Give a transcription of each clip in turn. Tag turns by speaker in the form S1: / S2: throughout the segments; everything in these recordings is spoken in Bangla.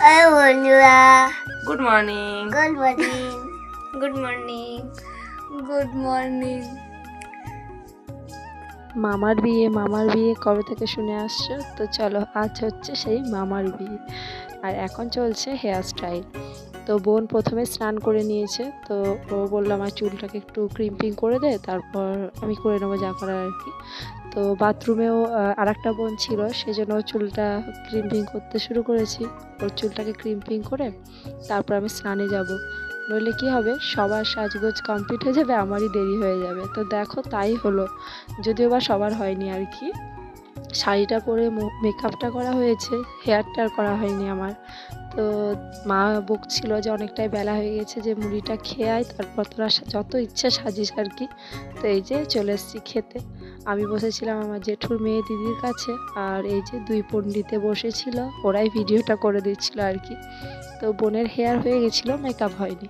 S1: হাই বন্ধুরা
S2: good morning
S1: good morning
S3: good morning good morning
S4: মামার বিয়ে মামার বিয়ে কবে থেকে শুনে আসছো? তো চলো আজ হচ্ছে সেই মামার বিয়ে। আর এখন চলছে হেয়ার স্টাইল তো বোন প্রথমে স্নান করে নিয়েছে তো ও বলল আমার চুলটাকে একটু ক্রিম্পিং করে দে তারপর আমি করে নেব যা করার আর কি। তো বাথরুমেও আর একটা বোন ছিল, সেজন্য চুলটা ক্রিম্পিং করতে শুরু করেছি। ওর চুলটাকে ক্রিম্পিং করে তারপর আমি স্নানে যাব। নইলে কি হবে? সবার সাজগোজ কমপ্লিট হয়ে যাবে, আমারই দেরি হয়ে যাবে। তো দেখো, তাই হলো। যদিও বা সবার হয়নি আর কি। শাড়িটা পরে মেকআপটা করা হয়েছে হেয়ারটা করা হয়নি আমার। তো মা বকছিল যে অনেকটাই বেলা হয়ে গেছে যে মুড়িটা খেয়ে আয়, তারপর তোরা যত ইচ্ছে সাজিস আর কি। তো এই যে চলে এসেছি খেতে। আমি বসেছিলাম আমার জেঠুর মেয়ে দিদির কাছে, আর এই যে দুই পণ্ডিতে বসেছিল, ওরাই ভিডিওটা করে দিচ্ছিল আর কি। তো বোনের হেয়ার হয়ে গেছিল মেকআপ হয়নি।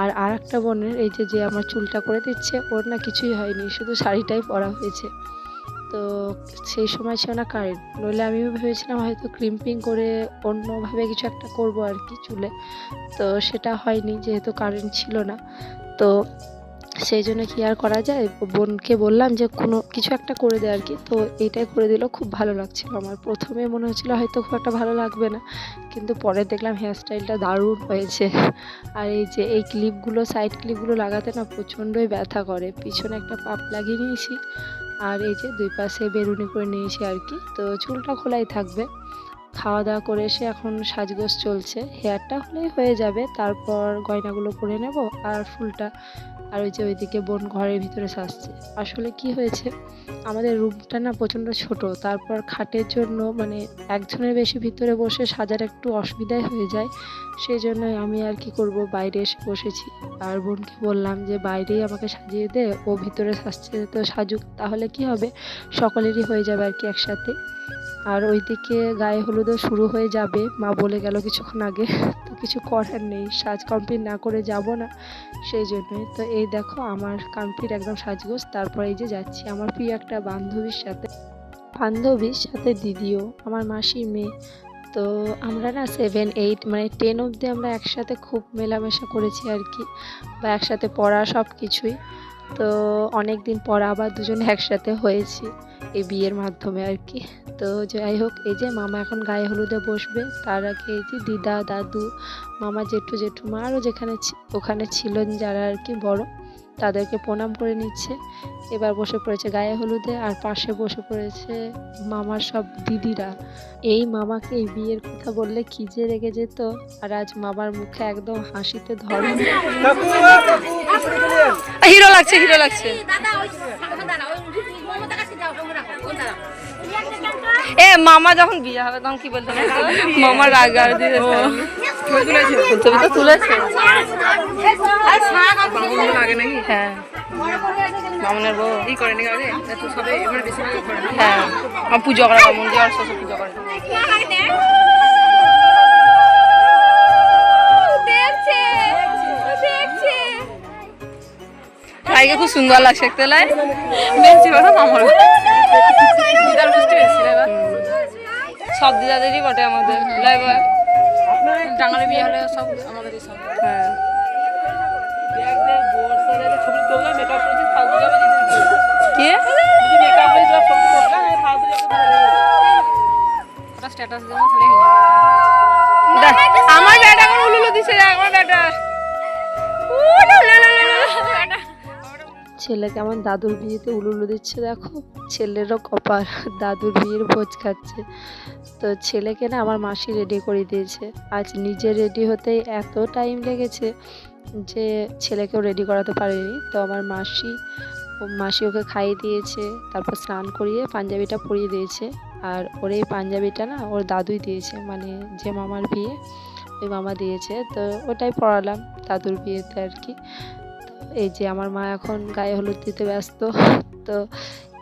S4: আর আর একটা বোনের, এই যে যে আমার চুলটা করে দিচ্ছে, ওর না কিছুই হয়নি, শুধু শাড়িটাই পরা হয়েছে। তো সেই সময় ছিল না কারেন্ট নইলে আমিও ভেবেছিলাম হয়তো ক্রিম্পিং করে অন্যভাবে কিছু একটা করব আর কি চুলে। তো সেটা হয়নি, যেহেতু কারেন্ট ছিল না। তো সেই জন্য কি আর করা যায়? বোনকে বললাম যে কোনো কিছু একটা করে দে আর কি। তো এইটাই করে দিল, খুব ভালো লাগছিল আমার। প্রথমে মনে হচ্ছিল হয়তো খুব একটা ভালো লাগবে না। কিন্তু পরে দেখলাম হেয়ার স্টাইলটা দারুণ হয়েছে। আর এই যে এই ক্লিপগুলো সাইড ক্লিপগুলো লাগাতে না প্রচণ্ডই ব্যথা করে। পিছনে একটা পাপ লাগিয়ে নিয়েছি। আর এই যে দুই পাশে বেরুনি করে নিয়েছি আর কি। তো চুলটা খোলাই থাকবে। খাওয়া দাওয়া করে এসে এখন সাজগোজ চলছে। হেয়ারটা হলেই হয়ে যাবে। তারপর গয়নাগুলো পরে নেব আর ফুলটা আর ওই যে ওইদিকে বোন ঘরের ভিতরে সাজছে। আসলে কি হয়েছে? আমাদের রুমটা না প্রচণ্ড ছোট, তারপর খাটের জন্য মানে একজনের বেশি ভিতরে বসে সাজার একটু অসুবিধাই হয়ে যায়। সেই জন্যই আমি আর কি করব, বাইরে এসে বসেছি। আর বোনকে বললাম যে, বাইরেই আমাকে সাজিয়ে দে, ও ভিতরে সাজছে তো সাজুক, তাহলে কি হবে? সকলেরই হয়ে যাবে আর কি একসাথে। আর ওইদিকে গায়ে হলুদও শুরু হয়ে যাবে। মা বলে গেল কিছুক্ষণ আগে, তো কিছু করার নেই, সাজ কমপ্লিট না করে যাব না, সেই জন্যই। তো এই দেখো আমার কমপ্লিট একদম সাজগোজ। তারপরে এই যে যাচ্ছি আমার প্রিয় একটা বান্ধবীর সাথে। বান্ধবীর সাথে দিদিও, আমার মাসির মেয়ে। তো আমরা না সেভেন এইট মানে টেন অবধি আমরা একসাথে খুব মেলামেশা করেছি আর কি, বা একসাথে পড়া সব কিছুই তো অনেক দিন পর আবার দুজন একসাথে হয়েছি এই বিয়ের মাধ্যমে আর কি। তো যাই হোক, এই যে মামা এখন গায়ে হলুদে বসবে, তার আগে এই যে দিদা, দাদু, মামা, জেঠু, জেঠুমা আরও যেখানে ওখানে ছিলেন যারা আর কি বড় তাদেরকে প্রণাম করে নিচ্ছে। এবার বসে পড়েছে গায়ে হলুদে আর পাশে বসে পড়েছে মামার সব দিদিরা। এই মামাকে এই বিয়ের কথা বললে কি যে রেগে যেত আর আজ মামার মুখে একদম হাসিতে ধরে
S2: হিরো লাগছে হিরো লাগছে। এ মামা যখন বিয়ে হবে তখন কি বলতে? হবে মামা রাগ আর দিয়ে ছবি তো তুলেছে।
S5: আগে নাকি?
S2: হ্যাঁ। বউ।
S5: এই করে নাকি আগে? এত সবে এবারে বেশি করে করে
S2: হ্যাঁ। আমার পুজো করে আর শ্বশুর পুজো করে। ভাইকে খুব সুন্দর লাগছে দেখতে লাই
S5: কথা মামার দিদার বুঝতে পেরেছি
S2: সব দিদাদেরই বটে আমাদের। লাই বল।
S5: ডাঙারে বিয়ে হলে সব আমাদের সব
S2: হ্যাঁ। কি?
S5: ওটা স্ট্যাটাস দেবো তাহলে
S2: দেখ, আমার ব্যাটা এখন উলুলু দিছে আমার ব্যাটা।
S4: ছেলে কেমন দাদুর বিয়েতে উলুলু দিচ্ছে দেখো। ছেলেরও কপার দাদুর বিয়ের ভোজ খাচ্ছে। তো ছেলেকে না আমার মাসি রেডি করে দিয়েছে। আজ নিজে রেডি হতেই এত টাইম লেগেছে যে ছেলেকেও রেডি করাতে পারেনি। তো আমার মাসি মাসি ওকে খাইয়ে দিয়েছে, তারপর স্নান করিয়ে পাঞ্জাবিটা পরিয়ে দিয়েছে। আর ওর এই পাঞ্জাবিটা না ওর দাদুই দিয়েছে মানে যে মামার বিয়ে, ওই মামা দিয়েছে। তো ওটাই পড়ালাম দাদুর বিয়েতে আর কি। এই যে আমার মা এখন গায়ে হলুদ দিতে ব্যস্ত। তো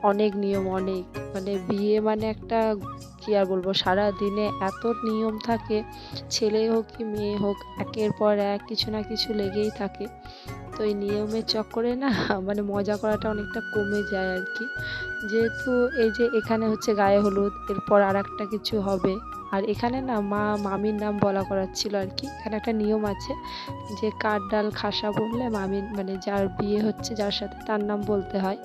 S4: অনেক নিয়ম, অনেক। মানে বিয়ে মানে একটা, কী আর বলব সারা দিনে এত নিয়ম থাকে। ছেলে হোক কি মেয়ে হোক, একের পর এক কিছু না কিছু লেগেই থাকে। তো এই নিয়মের চক্করে না মানে মজা করাটা অনেকটা কমে যায় আর কি যেহেতু এই যে এখানে হচ্ছে গায়ে হলুদ, এরপর আর একটা কিছু হবে। আর এখানে না মা, মামির নাম বলা করাচ্ছিল আর কি এখানে একটা নিয়ম আছে যে কাঠ, ডাল, খাসা বললে মামির মানে যার বিয়ে হচ্ছে যার সাথে তার নাম বলতে হয়।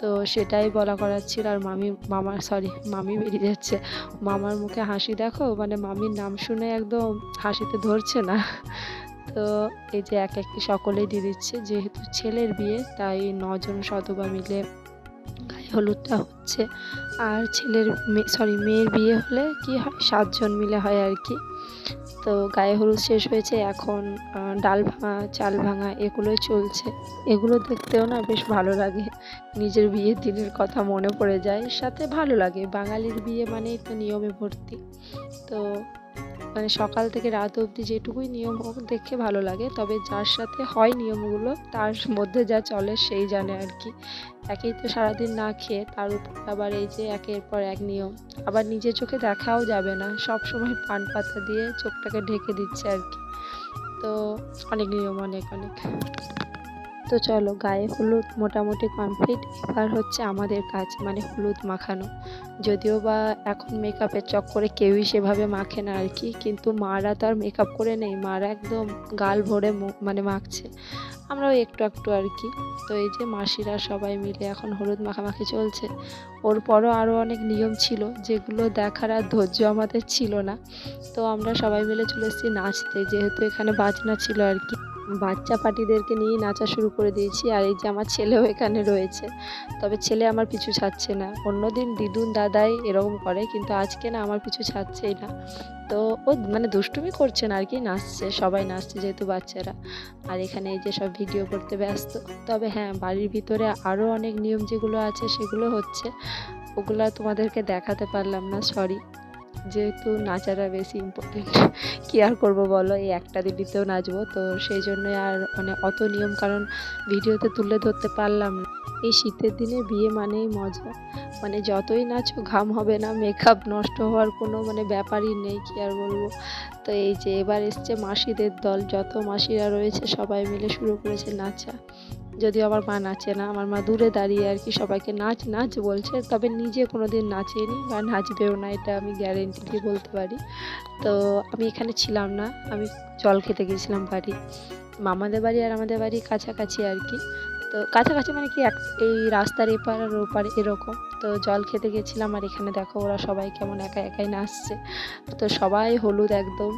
S4: তো সেটাই বলা করাচ্ছিল আর মামি মামার সরি মামি বেরিয়ে যাচ্ছে। মামার মুখে হাসি দেখো মানে মামির নাম শুনে একদম হাসিতে ধরছে না। তো এই যে এক একটি সকলেই দিয়ে দিচ্ছে। যেহেতু ছেলের বিয়ে, তাই নজন শতবা মিলে গায়ে হলুদটা হচ্ছে। আর ছেলের সরি মেয়ের বিয়ে হলে কি হয়? সাতজন মিলে হয় আর কি। তো গায়ে হলুদ শেষ হয়েছে, এখন ডাল ভাঙা, চাল ভাঙা এগুলোই চলছে। এগুলো দেখতেও না বেশ ভালো লাগে। নিজের বিয়ের দিনের কথা মনে পড়ে যায়। সাথে ভালো লাগে। বাঙালির বিয়ে মানেই তো নিয়মে ভর্তি। তো মানে সকাল থেকে রাত অবধি যেটুকুই নিয়ম হোক দেখে ভালো লাগে, তবে যার সাথে হয় নিয়মগুলো, তার মধ্যে যা চলে সেই জানে আর কি। একেই তো সারাদিন না খেয়ে, তার উপর আবার এই যে একের পর এক নিয়ম, আবার নিজের চোখে দেখাও যাবে না, সব সময় পান পাতা দিয়ে চোখটাকে ঢেকে দিচ্ছে আর কি। তো অনেক নিয়ম, অনেক অনেক। তো চলো গায়ে হলুদ মোটামুটি কমপ্লিট এবার হচ্ছে আমাদের কাজ মানে হলুদ মাখানো। যদিও বা এখন মেকআপের চক্করে কেউই সেভাবে মাখে না আর কি, কিন্তু মারা তো আর মেকআপ করে নেই, মারা একদম গাল ভরে মানে মাখছে। আমরাও একটু একটু আর কি। তো এই যে মাসিরা সবাই মিলে এখন হলুদ মাখামাখি চলছে। ওর পরও আরও অনেক নিয়ম ছিল, যেগুলো দেখার আর ধৈর্য আমাদের ছিল না। তো আমরা সবাই মিলে চলে এসেছি নাচতে, যেহেতু এখানে বাজনা ছিল আর কি। বাচ্চা পার্টিদেরকে নিয়ে নাচা শুরু করে দিয়েছি আর এই যে আমার ছেলেও এখানে রয়েছে। তবে ছেলে আমার পিছু ছাড়ছে না। অন্যদিন দিদুন দাদাই এরকম করে, কিন্তু আজকে না আমার পিছু ছাড়ছেই না। তো ও মানে দুষ্টুমি করছে না আর কি, নাচছে, সবাই নাচছে যেহেতু বাচ্চারা। আর এখানে এই যে সব ভিডিও করতে ব্যস্ত। তবে হ্যাঁ বাড়ির ভিতরে আরও অনেক নিয়ম যেগুলো আছে সেগুলো হচ্ছে। ওগুলো তোমাদেরকে দেখাতে পারলাম না সরি যেহেতু নাচাটা বেশি ইম্পর্টেন্ট কি আর করব বলো? এই একটা দিদিতেও নাচবো, তো সেই জন্যই আর মানে অত নিয়ম, কারণ ভিডিওতে তুলে ধরতে পারলাম না। এই শীতের দিনে বিয়ে মানেই মজা। মানে যতই নাচো, ঘাম হবে না মেকআপ নষ্ট হওয়ার কোনো মানে ব্যাপারই নেই, কি আর বলব? তো এই যে এবার এসছে মাসিদের দল, যত মাসিরা রয়েছে সবাই মিলে শুরু করেছে নাচা। যদিও আমার মা নাচে না, আমার মা দূরে দাঁড়িয়ে আর কি সবাইকে নাচ নাচ বলছে, তবে নিজে কোনো দিন নাচেনি বা নাচবেও না, এটা আমি গ্যারেন্টি দিয়ে বলতে পারি। তো আমি এখানে ছিলাম না, আমি জল খেতে গেছিলাম বাড়ি। মামাদের বাড়ি আর আমাদের বাড়ি কাছাকাছি আর কি। তো কাছাকাছি মানে কি এক, এই রাস্তার এপার আর ওপার এরকম। তো জল খেতে গেছিলাম আর এখানে দেখো ওরা সবাই কেমন একা একাই নাচছে। তো সবাই হলুদ একদম।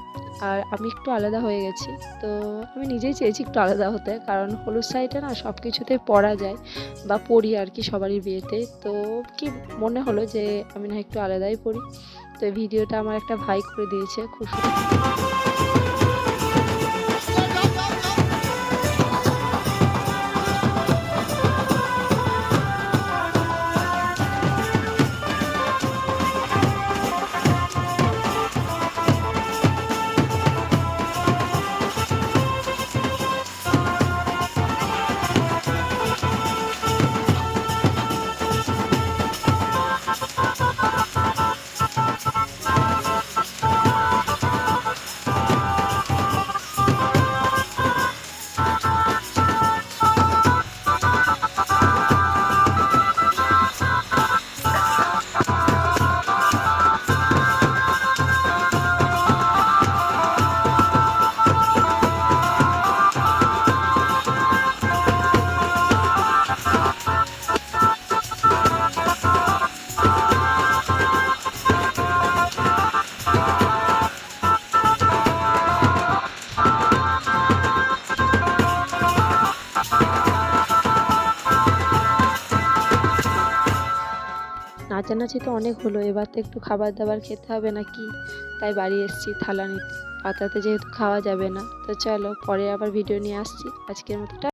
S4: আর আমি একটু আলাদা হয়ে গেছি। তো আমি নিজেই চেয়েছি একটু আলাদা হতে। কারণ হলুদ শাড়িটা না সব কিছুতেই পরা যায় বা পরি আর কি সবারই বিয়েতে। তো কি মনে হলো যে আমি না একটু আলাদাই পড়ি। তো ভিডিওটা আমার একটা ভাই করে দিয়েছে। খুব নাচানাচি তো অনেক হলো, এবার তো একটু খাবার দাবার খেতে হবে না কি তাই বাড়ি এসেছি থালা নিতে। পাতাতে যেহেতু খাওয়া যাবে না, তো চলো পরে আবার ভিডিও নিয়ে আসছি। আজকের মতো